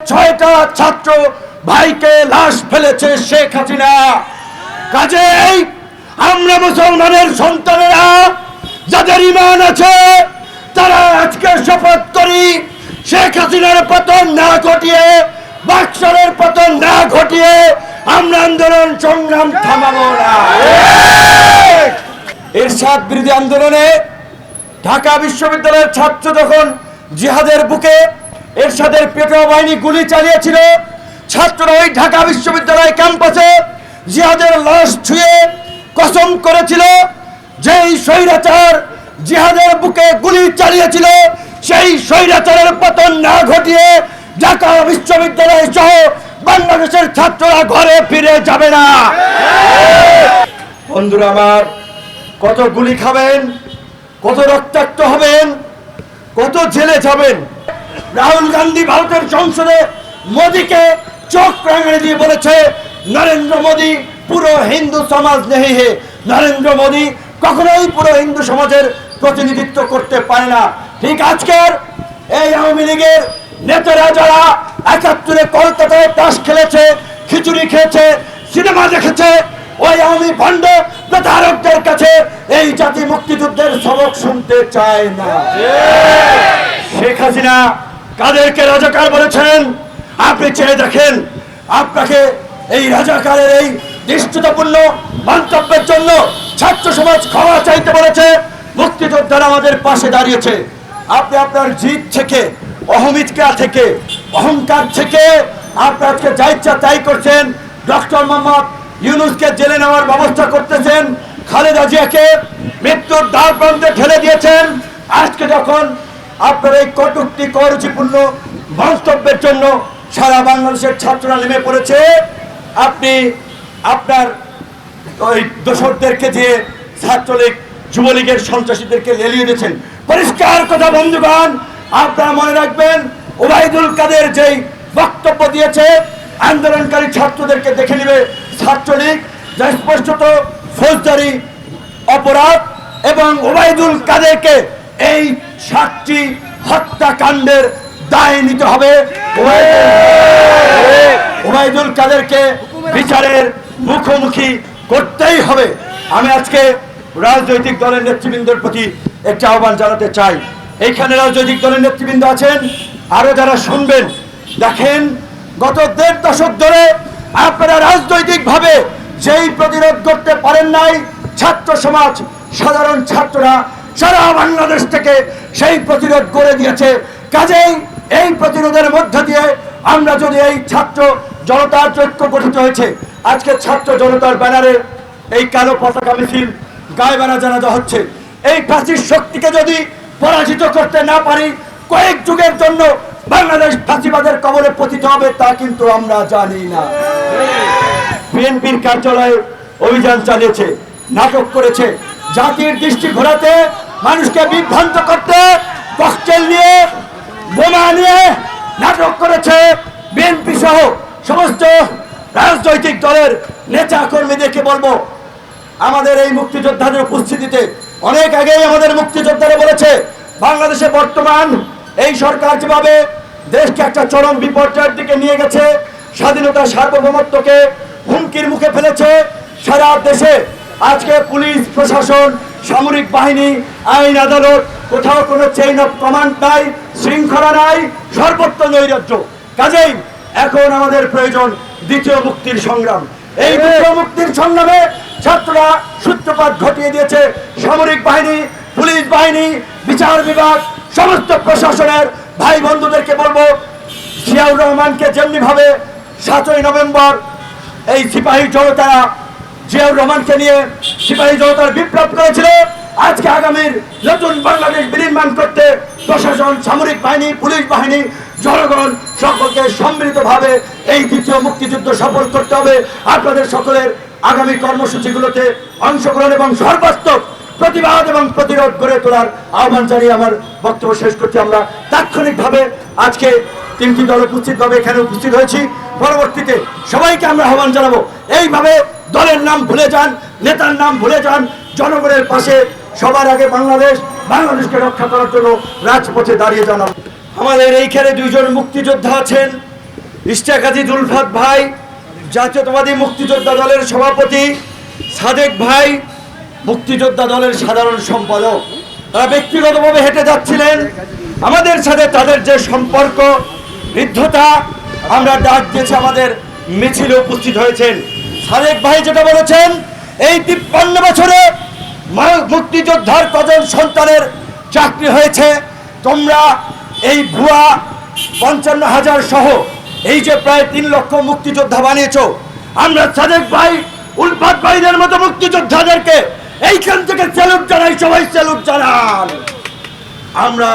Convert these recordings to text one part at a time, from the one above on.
ছয়টা ছাত্র ভাইকে লাশ ফেলেছে শেখ হাসিনা। কাজেই আমরা মুসলমানের সন্তানেরা, যাদের ইমান আছে, তারা আজকে শপথ করি, শেখ হাসিনার পতন না ঘটিয়ে, বাক্সরের পতন না ঘটিয়ে আমরা আন্দোলন সংগ্রাম থামাবো না। এরশাদ বিরোধী আন্দোলনে ঢাকা বিশ্ববিদ্যালয়ের ছাত্র যখন জিহাদের বুকে এরশাদের পেটোয়া বাহিনী গুলি চালিয়েছিল। ছাত্ররা ওই ঢাকা বিশ্ববিদ্যালয় ক্যাম্পাসে জিহাদের লাশ ছুঁয়ে কসম করেছিল। যেই স্বৈরাচার জিহাদের বুকে গুলি চালিয়েছিল, সেই স্বৈরাচারের পতন না ঘটিয়ে ঢাকা বিশ্ববিদ্যালয় সহ বাংলাদেশের ছাত্ররা ঘরে ফিরে যাবে না। বন্ধুরা আমার, কত গুলি খাবেন, কত রক্তাক্ত হবেন, কত জেলে যাবেন রাহুল গান্ধী ভারতের সংসদে মোদীকে চোখ রাঙানি দিয়ে বলেছে, নরেন্দ্র মোদী পুরো হিন্দু সমাজ নেই হে। নরেন্দ্র মোদী কখনোই পুরো হিন্দু সমাজের প্রতিনিধিত্ব করতে পারে না। ঠিক আজকের এই আওয়ামী লীগের নেতারা যারা একাত্তরে কলকাতায় তাস খেলেছে, খিচুড়ি খেয়েছে, সিনেমা দেখেছে। ওই আওয়ামী ভণ্ড প্রতারকদের কাছে এই জাতি মুক্তিযুদ্ধের সবক শুনতে চায় না। শেখ হাসিনা কাদেরকে রাজাকার বলেছেন? আপনি চেয়ে দেখেন, আপনাকে এই রাজাকারের এই দৃষ্টতাপূর্ণ মন্তব্যের জন্য ছাত্র সমাজ ক্ষমা চাইতে বলেছে। মুক্তিযোদ্ধারা আমাদের পাশে দাঁড়িয়েছে। আপনি আপনার জিদ থেকে অহমিৎকা থেকে, অহংকার থেকে আপনি আজকে যা ইচ্ছা তাই করছেন। ডক্টর মোহাম্মদ ইউনুসকে জেলে নেওয়ার ব্যবস্থা করতেছেন। খালেদা জিয়াকে মৃত্যুর দ্বার প্রান্তে ঠেলে দিয়েছেন। আজকে যখন আপনার এই কটুক্তি করুচিপূর্ণ মন্তব্যের জন্য সারা বাংলাদেশের ছাত্ররা নেমে পড়েছে। আপনি আপনার ওই দোসরদেরকে যে ছাত্রলীগ, যুবলীগের সন্ত্রাসীদেরকে লেলিয়ে দিয়েছেন। পরিষ্কার কথা, বন্ধুগণ, আপনারা মনে রাখবেন, ওবায়দুল কাদের যেই বক্তব্য দিয়েছে, আন্দোলনকারী ছাত্রদেরকে দেখে নেবে ছাত্রলীগ, যা স্পষ্টত ফৌজদারি অপরাধ এবং ওবায়দুল কাদেরকে এই সাতটি হত্যাকাণ্ডের দায় নিতে হবে। ওবায়দুল- কাদেরকে বিচারের মুখোমুখি করতেই হবে। আমি আজকে রাজনৈতিক দলের নেতৃবৃন্দের প্রতি একটি আহ্বান জানাতে চাই। এইখানে রাজনৈতিক দলের নেতৃবৃন্দ আছেন আরও যারা শুনবেন দেখেন গত দেড় দশক ধরে আপনারা রাজনৈতিকভাবে যেই প্রতিরোধ করতে পারেন নাই ছাত্র সমাজ সাধারণ ছাত্ররা সারা বাংলাদেশ থেকে সেই প্রতিরোধ করে দিয়েছে। কাজেই এই প্রতিরোধের মধ্য দিয়ে আমরা যদি এই ছাত্র জনতার ঐক্য গঠিত হয়েছে, আজকে ছাত্র জনতার ব্যানারে এই কালো পতাকা মিছিল গায়ে বানা জানাজা হচ্ছে। এই ফাঁসির শক্তিকে যদি পরাজিত করতে না পারি, কয়েক যুগের জন্য বাংলাদেশ ফাঁসিবাদের কবলে পতিত হবে তা কিন্তু আমরা জানি না। বিএনপির কার্যালয়ে অভিযান চালিয়েছে, নাটক করেছে, জাতির দৃষ্টি ঘোরাতে মানুষকে বিভ্রান্ত করতে ককটেল নিয়ে, বোমা নিয়ে নাটক করেছে বিএনপি সহ সমস্ত রাজনৈতিক দলের নেতা কর্মীদেরকে বলব, আমাদের এই মুক্তিযোদ্ধাদের উপস্থিতিতে অনেক আগেই আমাদের মুক্তিযোদ্ধারা বলেছে, বাংলাদেশে বর্তমান এই সরকার যেভাবে দেশকে একটা চরম বিপর্যয়ের দিকে নিয়ে গেছে, স্বাধীনতা সার্বভৌমত্বকে হুমকির মুখে ফেলেছে, সারা দেশে আজকে পুলিশ, প্রশাসন সামরিক বাহিনী আইন আদালত কোথাও কোনো চেইন অফ কমান্ড নাই শৃঙ্খলা নাই সর্বত্র নৈরাজ্য। কাজেই এখন আমাদের প্রয়োজন দ্বিতীয় মুক্তির সংগ্রাম। এই দ্বিতীয় মুক্তির সংগ্রামে ছাত্ররা সূত্রপাত ঘটিয়ে দিয়েছে। সামরিক বাহিনী পুলিশ বাহিনী বিচার বিভাগ সমস্ত প্রশাসনের ভাই বন্ধুদেরকে বলব জিয়াউর রহমানকে যেমনি ভাবে সাতই নভেম্বর এই সিপাহী জনতারা জিয়াউর রহমানকে নিয়ে সিপাহী জনতার বিপ্লব করেছিল। আজকে আগামীর নতুন বাংলাদেশ বিনির্মাণ করতে প্রশাসন, সামরিক বাহিনী, পুলিশ বাহিনী, জনগণ সকলকে সম্মিলিতভাবে এই দ্বিতীয় মুক্তিযুদ্ধ সফল করতে হবে। আপনাদের সকলের আগামী কর্মসূচিগুলোতে অংশগ্রহণ এবং সর্বাস্তক প্রতিবাদ এবং প্রতিরোধ গড়ে তোলার আহ্বান জানিয়ে আমার বক্তব্য শেষ করছি আমরা। তাৎক্ষণিকভাবে আজকে তিনটি দল উপস্থিতভাবে এখানে উপস্থিত হয়েছি। পরবর্তীতে সবাইকে আমরা আহ্বান জানাব। এইভাবে দলের নাম ভুলে যান, নেতার নাম ভুলে যান, জনগণের পাশে সবার আগে বাংলাদেশ, বাংলাদেশকে রক্ষা করার জন্য রাজপথে দাঁড়িয়ে জানাব আমাদের এইখানে দুইজন মুক্তিযোদ্ধা আছেন আজি দুলফাত ভাই, জাতীয়তাবাদী মুক্তিযোদ্ধা দলের সভাপতি, সাদেক ভাই, মুক্তিযোদ্ধা দলের সাধারণ সম্পাদক। তারা ব্যক্তিগতভাবে হেঁটে যাচ্ছিলেন। আমাদের সাথে তাদের যে সম্পর্ক, বৃদ্ধতা, আমরা ডাক দিয়েছি, আমাদের মিছিলে উপস্থিত হয়েছেন। সাদেক ভাই যেটা বলেছেন, এই তিপ্পান্ন বছরে মুক্তিযোদ্ধার কজন সন্তানের চাকরি হয়েছে, তোমরা এই ভুয়া পঞ্চান্ন হাজার সহ এই যে প্রায় তিন লক্ষ মুক্তিযোদ্ধা বানিয়েছ, আমরা সাদেক ভাই, উলফাত ভাইদের মতো মুক্তিযোদ্ধাদেরকে এইখান থেকে স্যালুট জানাই, সবাই স্যালুট জানান। আমরা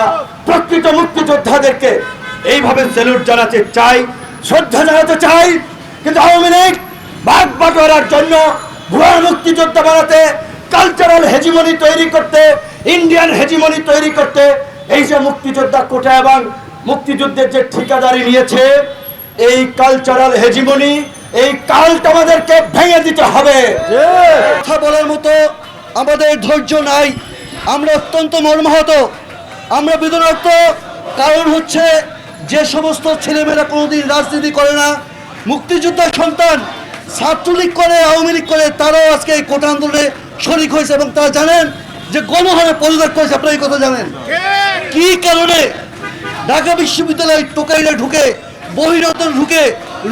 প্রকৃত মুক্তিযোদ্ধাদেরকে এইভাবে স্যালুট জানাতে চাই, শ্রদ্ধা জানাতে চাই, কিন্তু আওয়ামী লীগ ভাগ বাটোয়ারার জন্য ভুয়া মুক্তিযোদ্ধা বানাতে কালচারাল হেজিমনি তৈরি করতে ইন্ডিয়ান হেজিমনি তৈরি করতে এই যে মুক্তিযোদ্ধা কোটা এবং মুক্তিযুদ্ধের যে ঠিকাদারি নিয়েছে, এই কালচারাল হেজিমনি এই কালটা আমাদেরকে ভেঙে দিতে হবে। কথা বলার মতো আমাদের ধৈর্য নাই, আমরা অত্যন্ত মর্মাহত, আমরা বেদনার্থ কারণ হচ্ছে যে সমস্ত ছেলেমেয়েরা কোনোদিন রাজনীতি করে না, মুক্তিযোদ্ধার সন্তান ছাত্রলীগ করে, আওয়ামী লীগ করে, তারাও আজকে এই কোটা আন্দোলনে শরিক হয়েছে এবং তারা জানেন যে গণহারে পদত্যাগ করেছে। আপনারা এই কথা জানেন। কি কারণে ঢাকা বিশ্ববিদ্যালয় টোকাইরা ঢুকে, বহিরতন ঢুকে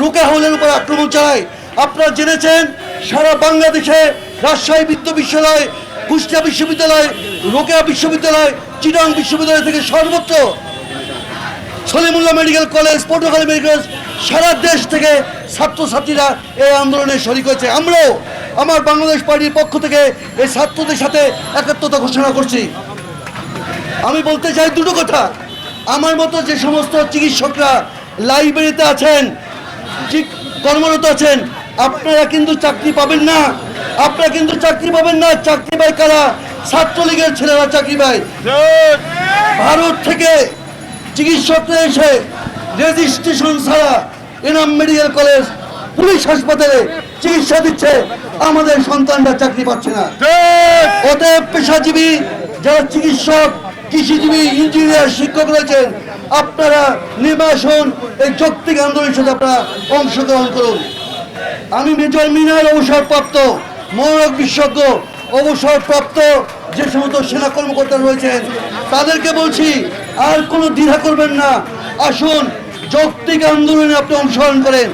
রুকে হাউলের উপর আক্রমণ চালায়? আপনারা জেনেছেন, সারা বাংলাদেশে রাজশাহী বিশ্ববিদ্যালয়, কুষ্টিয়া বিশ্ববিদ্যালয়, রোকেয়া বিশ্ববিদ্যালয়, চিটাং বিশ্ববিদ্যালয় থেকে সর্বত্র Salimullah medical college, Patuakhali medical college সারা দেশ থেকে ছাত্রছাত্রীরা এই আন্দোলনে শরিক হয়েছে। আমরাও আমার বাংলাদেশ পার্টির পক্ষ থেকে এই ছাত্রদের সাথে একাত্মতা ঘোষণা করছি। আমি বলতে চাই দুটো কথা। আমার মতো যে সমস্ত চিকিৎসকরা লাইব্রেরিতে আছেন কর্মরত আছেন আপনারা কিন্তু চাকরি পাবেন না। আপনারা কিন্তু চাকরি পাবেন না। চাকরি পায় কারা? ছাত্রলীগের ছেলেরা চাকরি পায়। ভারত থেকে চিকিৎসকরা এসে রেজিস্ট্রেশন ছাড়া এনাম মেডিকেল কলেজ পুলিশ হাসপাতালে চিকিৎসা দিচ্ছে আমাদের সন্তানরা চাকরি পাচ্ছে না। অতএব পেশাজীবী যারা চিকিৎসক কৃষিজীবী ইঞ্জিনিয়ার শিক্ষক রয়েছেন আপনারা নির্বাসন এই যৌক্তিক আন্দোলনের সাথে আপনারা অংশগ্রহণ করুন। আমি মেজর মিনার অবসরপ্রাপ্ত মনোরোগ বিশেষজ্ঞ অবসরপ্রাপ্ত যে সমস্ত সেনা কর্মকর্তা রয়েছেন তাদেরকে বলছি আর কোনো দ্বিধা করবেন না। আসুন যৌক্তিক আন্দোলনে আপনি অংশগ্রহণ করেন,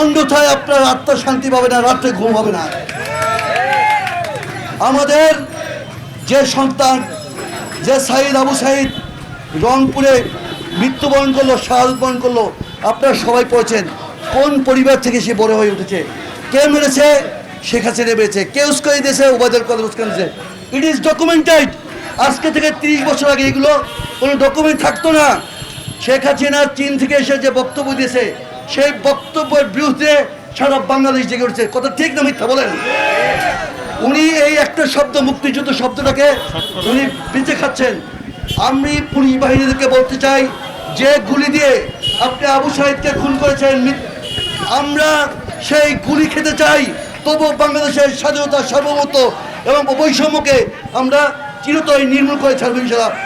অন্যথায় আপনার আত্মা শান্তি পাবে না, রাত্রে ঘুম হবে না। আমাদের যে সন্তান, যে সাইদ আবু সাইদ রংপুরে মৃত্যুবরণ করল শাহাদত বরণ করল, আপনারা সবাই পড়েছেন, কোন পরিবার থেকে সে বড় হয়ে উঠেছে? কে মেরেছে? শেখ হাসিনা মেরেছে। কে উস্কানি দিয়েছে? উবায়দুল কাদের উস্কানি দিয়েছে। ইট ইজ ডকুমেন্টেড আজকে থেকে তিরিশ বছর আগে এগুলো কোনো ডকুমেন্ট থাকতো না। শেখ হাসিনা চীন থেকে এসে যে বক্তব্য দিয়েছে, সেই বক্তব্যের বিরুদ্ধে সারা বাংলাদেশ জেগে উঠছে। কথা ঠিক না মিথ্যা বলেন? উনি এই একটা শব্দ, মুক্তিযুদ্ধ শব্দটাকে উনি বেঁচে খাচ্ছেন। আমি পুলিশ বাহিনীদেরকে বলতে চাই, যে গুলি দিয়ে আপনি আবু সাহিদকে খুন করেছেন আমরা সেই গুলি খেতে চাই তবু বাংলাদেশের স্বাধীনতা সার্বভৌমত্ব এবং বৈষম্যকে আমরা চিরতরে নির্মূল করে ছাড়বো ইনশাল্লাহ